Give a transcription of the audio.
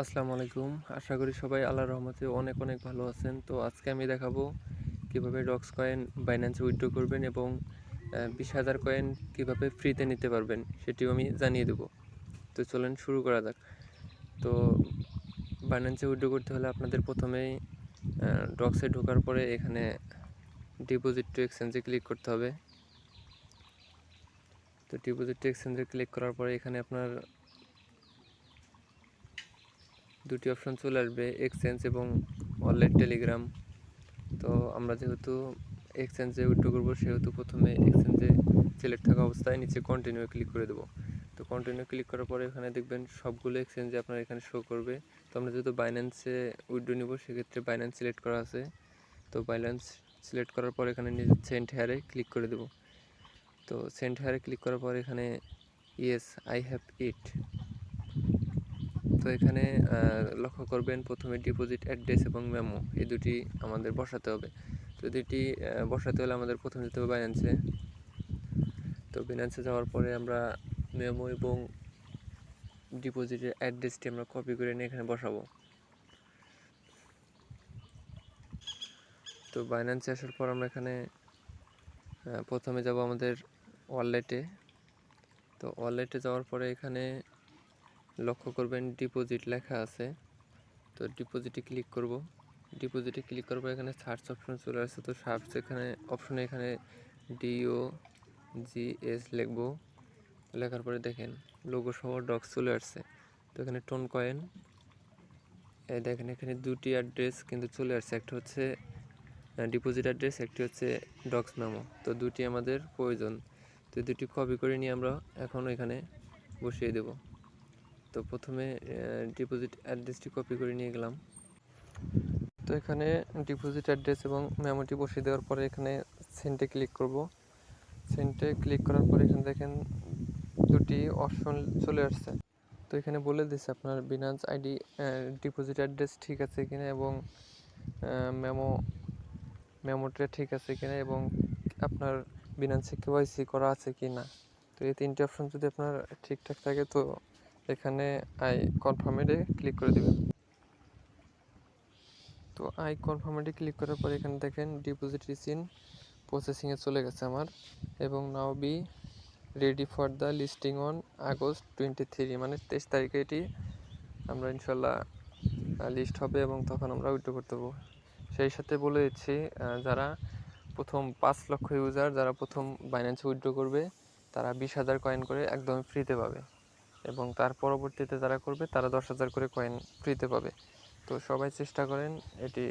আসসালামু আলাইকুম। আশা করি সবাই আল্লাহর রহমতে অনেক অনেক ভালো আছেন। তো আজকে আমি দেখাবো কীভাবে ডক্স কয়েন বাইন্যান্সে উইথড্র করবেন এবং বিশ হাজার কয়েন কীভাবে ফ্রিতে নিতে পারবেন সেটিও আমি জানিয়ে দেবো। তো চলেন শুরু করা যাক। তো বাইন্যান্সে উইথড্র করতে হলে আপনাদের প্রথমেই ডক্সে ঢোকার পরে এখানে ডিপোজিট টু এক্সচেঞ্জে ক্লিক করতে হবে। তো ডিপোজিট টু এক্সচেঞ্জে ক্লিক করার পরে এখানে আপনার দুটি অপশন চলে আসবে এক্সচেঞ্জ এবং অনলাইন টেলিগ্রাম তো আমরা যেহেতু এক্সচেঞ্জে উইথড্র করব, সেহেতু প্রথমে এক্সচেঞ্জে সিলেক্ট থাকা অবস্থায় নিচে কন্টিনিউ ক্লিক করে দেবো। তো কন্টিনিউ ক্লিক করার পরে এখানে দেখবেন সবগুলো এক্সচেঞ্জে আপনার এখানে শো করবে। তো আমরা যেহেতু বাইন্যান্সে উইথড্র নিব, সেক্ষেত্রে বাইন্যান্স সিলেক্ট করা আছে। তো বাইন্যান্স সিলেক্ট করার পর এখানে সেন্ট হেয়ারে ক্লিক করে দেবো। তো সেন্ট হেয়ারে ক্লিক করার পর এখানে ইয়েস আই হ্যাভ ইট তো এখানে লক্ষ্য করবেন প্রথমে ডিপোজিট অ্যাড্রেস এবং মেমো এই দুটি আমাদের বসাতে হবে। তো দুটি বসাতে হলে আমাদের প্রথমে যেতে হবে বাইন্যান্সে তো বাইন্যান্সে যাওয়ার পরে আমরা মেমো এবং ডিপোজিটের অ্যাড্রেসটি আমরা কপি করে নিয়ে এখানে বসাবো। তো বাইন্যান্সে আসার পর আমরা এখানে প্রথমে যাব আমাদের ওয়ালেটে তো ওয়ালেটে যাওয়ার পরে এখানে লক্ষ্য করবেন ডিপোজিট লেখা আছে। তো ডিপোজিটে ক্লিক করব। ডিপোজিটে ক্লিক করব, এখানে সার্চ অপশন চলে আসছে। তো সার্চ এখানে অপশনে এখানে ডিও জি এস লিখব। লেখার পরে দেখেন লোগো সহ ডক্স চলে আসছে। তো এখানে টোন কয়েন এই দেখেন এখানে দুটি অ্যাড্রেস কিন্তু চলে আসছে। একটা হচ্ছে ডিপোজিট অ্যাড্রেস একটি হচ্ছে ডক্স মেমো তো দুটি আমাদের প্রয়োজন। তো দুটি কপি করে নিয়ে আমরা এখন এখানে বসিয়ে দেবো। তো প্রথমে ডিপোজিট অ্যাড্রেসটি কপি করে নিয়ে গেলাম। তো এখানে ডিপোজিট অ্যাড্রেস এবং মেমোটি বসিয়ে দেওয়ার পরে এখানে সেন্টে ক্লিক করব। সেন্টে ক্লিক করার পরে এখানে দেখেন দুটি অপশন চলে আসছে। তো এখানে বলে দিচ্ছে আপনার বিনান্স আইডি ডিপোজিট অ্যাড্রেস ঠিক আছে কিনা এবং মেমো মেমোটা ঠিক আছে কিনা এবং আপনার বিনান্সে কেওয়াইসি করা আছে কি না তো এই তিনটি অপশন যদি আপনার ঠিকঠাক থাকে তো এখানে আই কনফার্মেডে ক্লিক করে দেবেন। তো আই কনফার্মেডে ক্লিক করার পরে এখানে দেখেন ডিপোজিট রিসিন প্রসেসিংয়ে চলে গেছে আমার এবং now be ready for the listing on August twenty three মানে তেইশ তারিখে এটি আমরা ইনশাল্লাহ লিস্ট হবে এবং তখন আমরা উইথড্র করতে পারব। সেই সাথে বলে দিচ্ছি যারা প্রথম পাঁচ লক্ষ ইউজার যারা প্রথম বাইন্যান্সে উইথড্র করবে, তারা বিশ হাজার কয়েন করে একদম ফ্রিতে পাবে। এবং তার পরবর্তীতে যারা করবে, তারা দশ হাজার করে কয়েন ফ্রিতে পাবে। তো সবাই চেষ্টা করেন এটি